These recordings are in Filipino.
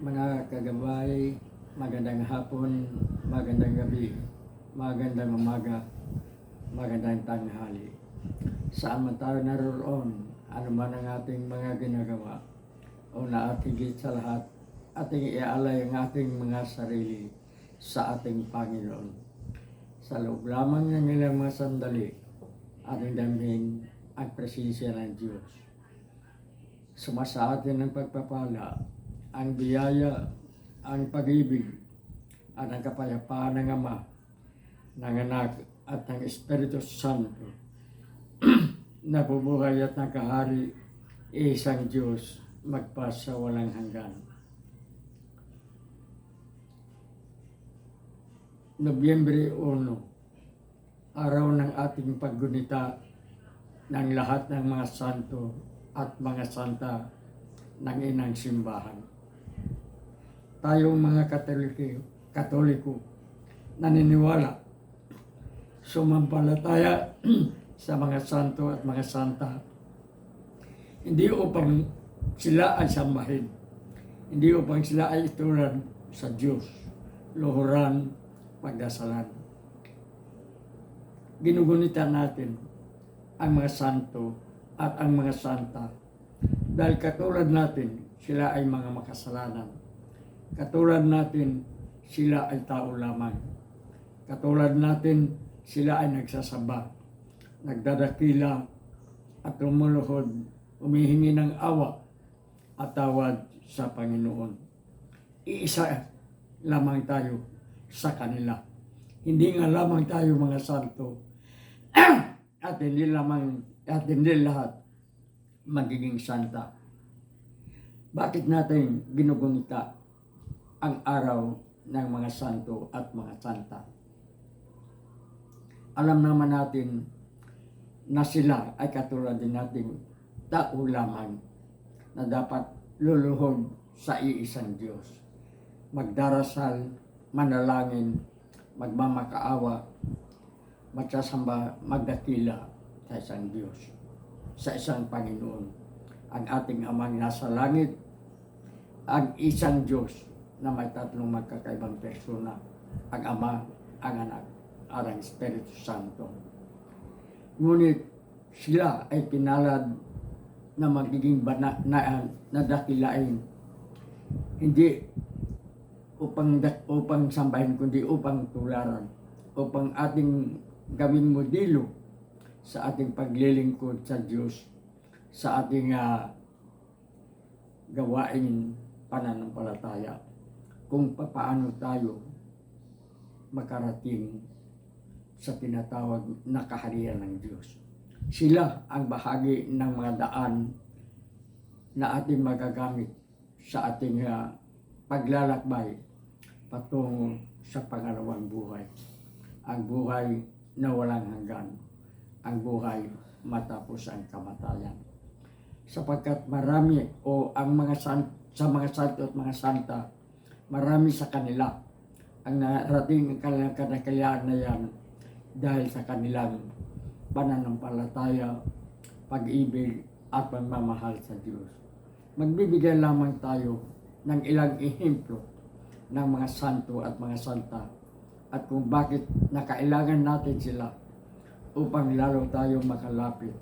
Mga kagabay, magandang hapon, magandang gabi, magandang umaga, magandang tanghali. Saan man tayo naroon, ano man ang ating mga ginagawa, una at higit sa lahat, ating ialay ang ating mga sarili sa ating Panginoon. Sa loob lamang ng ilang mga sandali, ating damhin ang presensya ng Diyos. Sumasa atin ang pagpapala, ang biyaya, ang pag-ibig, at ang kapayapaan ng Ama, ng Anak, at ng Espiritu Santo. Nabubuhay at nakahari, isang Diyos, magpasa walang hanggan. Nobyembre 1, araw ng ating paggunita ng lahat ng mga santo at mga santa ng inang simbahan. Tayong mga katoliko, katoliko naniniwala, sumampalataya sa mga santo at mga santa, hindi upang sila ay sambahin, hindi upang sila ay ituran sa Diyos, luhuran, pagdasalan. Ginugunita natin ang mga santo at ang mga santa dahil katulad natin, sila ay mga makasalanan. Katulad natin, sila ay tao lamang. Katulad natin, sila ay nagsasamba, nagdadakila at lumuluhod, umihingi ng awa at tawad sa Panginoon. Iisa lamang tayo sa kanila. Hindi nga lamang tayo mga santo at hindi lamang at hindi lahat magiging santa. Bakit natin ginugunita ang araw ng mga santo at mga santa? Alam naman natin na sila ay katulad din nating tao lamang na dapat luluhod sa iisang Diyos. Magdarasal, manalangin, magmamakaawa, magsasamba, magdakila sa isang Diyos, sa isang Panginoon. Ang ating amang nasa langit, ang isang Diyos na may tatlong magkakaibang persona, ang Ama, ang Anak, at ang Espiritu Santo. Ngunit sila ay pinalad na magiging bana, na, nadakilain. Hindi upang upang sambahin kundi upang tularan upang ating gawing modelo sa ating paglilingkod sa Diyos sa ating uh, gawain pananampalataya kung paano tayo makarating sa tinatawag na kaharian ng Diyos. Sila ang bahagi ng mga daan na ating magagamit sa ating uh, paglalakbay patungo sa pangalawang buhay. Ang buhay na walang hanggan. Ang buhay matapos ang kamatayan. Sapagkat marami o ang mga san, sa mga santo at mga santa, marami sa kanila ang narating ang kanilang kanakayaan na yan dahil sa kanilang pananampalataya, pag-ibig at pagmamahal sa Diyos. Magbibigay lamang tayo ng ilang ehemplo ng mga santo at mga santa at kung bakit nakailangan natin sila upang lalo tayo makalapit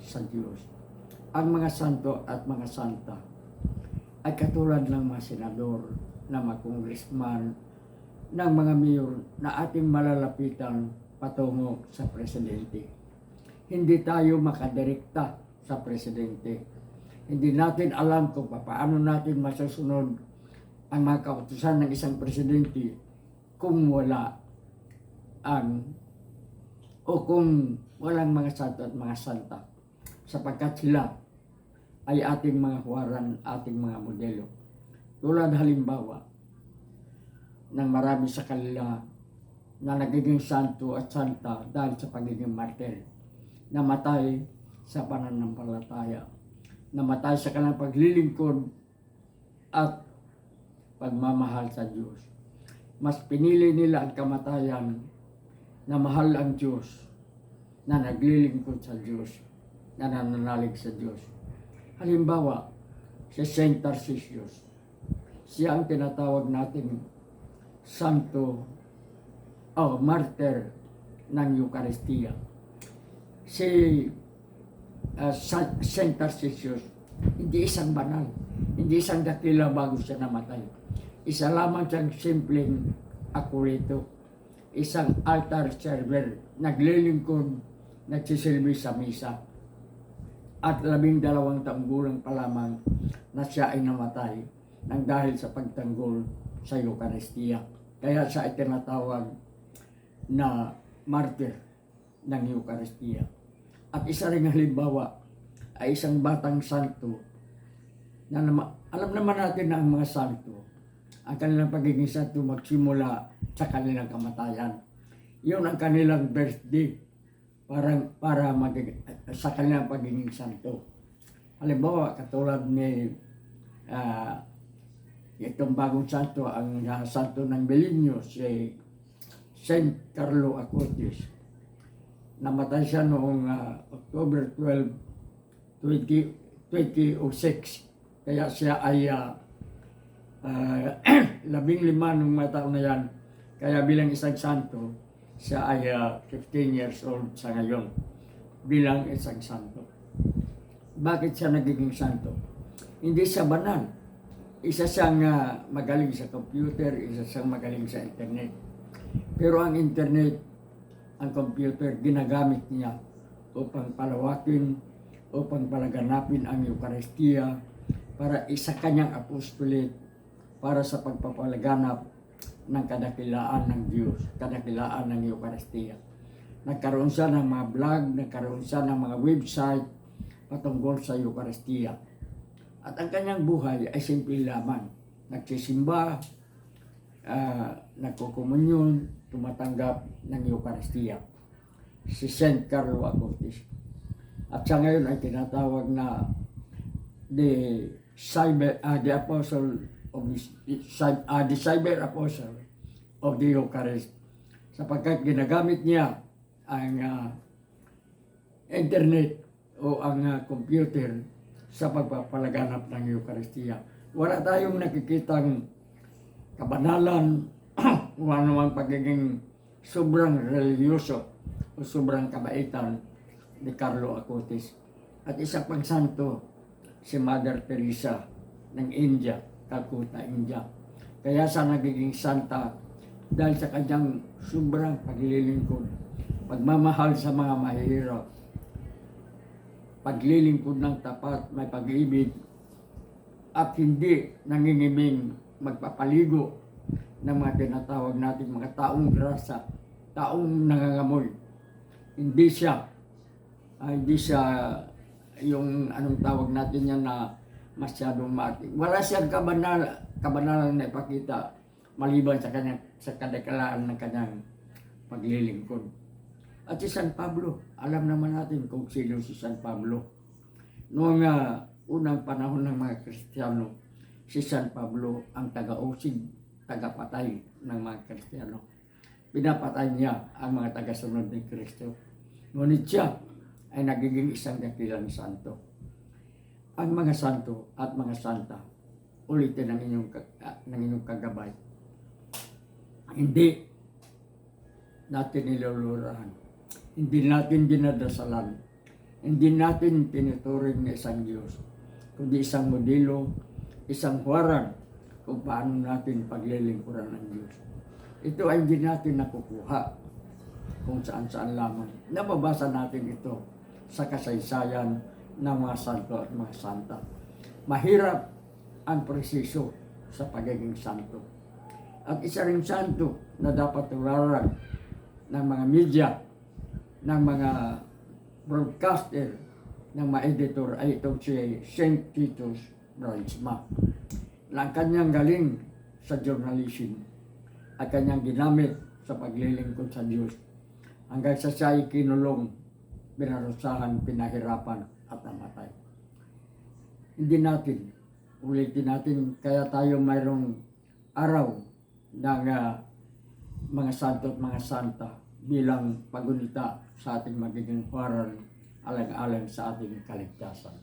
sa Diyos. Ang mga santo at mga santa ay katulad ng mga senador, na mga congressman, ng mga mayor na ating malalapitan patungo sa presidente. Hindi tayo makadirekta sa presidente. Hindi natin alam kung paano natin masusunod ang mga kautusan ng isang presidente kung wala ang o kung walang mga santo at mga santa sapagkat sila ay ating mga huwaran, ating mga modelo. Tulad halimbawa ng marami sa kanila na nagiging santo at santa dahil sa pagiging martir. Namatay sa pananampalataya. Namatay sa kanilang paglilingkod at pagmamahal sa Diyos. Mas pinili nila ang kamatayan na mahal ang Diyos, na naglilingkod sa Diyos, na nananalig sa Diyos. Halimbawa, si Saint Tarcisius, Siya ang tinatawag nating santo o martyr ng Eucharistia. Si uh, Saint Tarcisius, hindi isang banal, hindi isang dakila bago siya namatay. Isa lamang siyang simpleng akurito, isang altar server, naglilingkod, nagsisilbi sa misa. At labing dalawang taong pa lamang na siya ay namatay nang dahil sa pagtanggol sa Eucharistia. Kaya siya ay tinatawag na martyr ng Eucharistia. At isa ring halimbawa ay isang batang santo na nama, alam naman natin na ang mga santo, ang kanilang pagiging santo magsimula sa kanilang kamatayan. Yun ang kanilang birthday para, para magig, sa kanilang pagiging santo. Halimbawa, katulad ni ah, itong bagong santo, ang ah, santo ng Belinyo, si Saint Carlo Acutis. Namatay siya noong ah, October 12, 20, 2006. Kaya siya ay ah, ah, labing lima nung mga taon na yan. Kaya bilang isang santo, siya ay ah, 15 years old sa ngayon bilang isang santo. Bakit siya nagiging santo? Hindi siya banal. Isa siyang ah, magaling sa computer, isa siyang magaling sa internet. Pero ang internet, ang computer, ginagamit niya upang palawakin, upang palaganapin ang Eucharistia, para isa kanyang apostolate, para sa pagpapalaganap ng kadakilaan ng Diyos, kadakilaan ng Eucharistia. Nagkaroon siya ng mga vlog, nagkaroon siya ng mga website patungkol sa Eucharistia. At ang kanyang buhay ay simple lamang. Nagsisimba, uh, nagkukumunyon, tumatanggap ng Eucharistia. Si Saint Carlo Acutis. At sa ngayon ay tinatawag na the cyber, uh, the apostle of uh, the cyber apostle of the Eucharist sapagkat ginagamit niya ang uh, internet o ang uh, computer sa pagpapalaganap ng Eucharistia. Wala tayong nakikitang kabanalan o anumang pagiging sobrang religyoso o sobrang kabaitan ni Carlo Acutis. At isa pang santo, si Mother Teresa ng India, Calcutta, India. Kaya sa nagiging santa dahil sa kanyang sobrang paglilingkod, pagmamahal sa mga mahihirap, paglilingkod ng tapat, may pag-ibig, at hindi nangingiming magpapaligo ng mga tinatawag natin mga taong grasa, taong nangangamoy. Hindi siya, ah, hindi siya yung anong tawag natin yan na masyadong mati. Wala siyang kabanal, kabanalan na ipakita maliban sa kanyang sa kadakalaan ng kanyang paglilingkod. At si San Pablo, alam naman natin kung sino si San Pablo. Noong uh, unang panahon ng mga Kristiyano, si San Pablo ang taga-usig, taga-patay ng mga Kristiyano. Pinapatay niya ang mga taga-sunod ni Kristo. Ngunit siya ay nagiging isang dakilang santo. Ang mga santo at mga santa, ulitin ang inyong, uh, ng inyong kagabay. Hindi natin nilulurahan. Hindi natin dinadasalan. Hindi natin tinuturing na isang Diyos, kundi isang modelo, isang huwaran kung paano natin paglilingkuran ng Diyos. Ito ay hindi natin nakukuha kung saan-saan lamang. Nababasa natin ito sa kasaysayan ng mga santo at mga santa. Mahirap ang presiso sa pagiging santo. At isa ring santo na dapat tularan ng mga media, ng mga broadcaster, ng mga editor ay itong si St. Titus Brandsma. Ang kanyang galing sa journalism at kanyang ginamit sa paglilingkod sa Diyos hanggang sa siya ay kinulong, binarusahan, pinahirapan at namatay. Hindi natin, ulitin natin, kaya tayo mayroong araw ng uh, mga santo at mga santa bilang pagunita sa ating magiging paral alang-alang sa ating kaligtasan.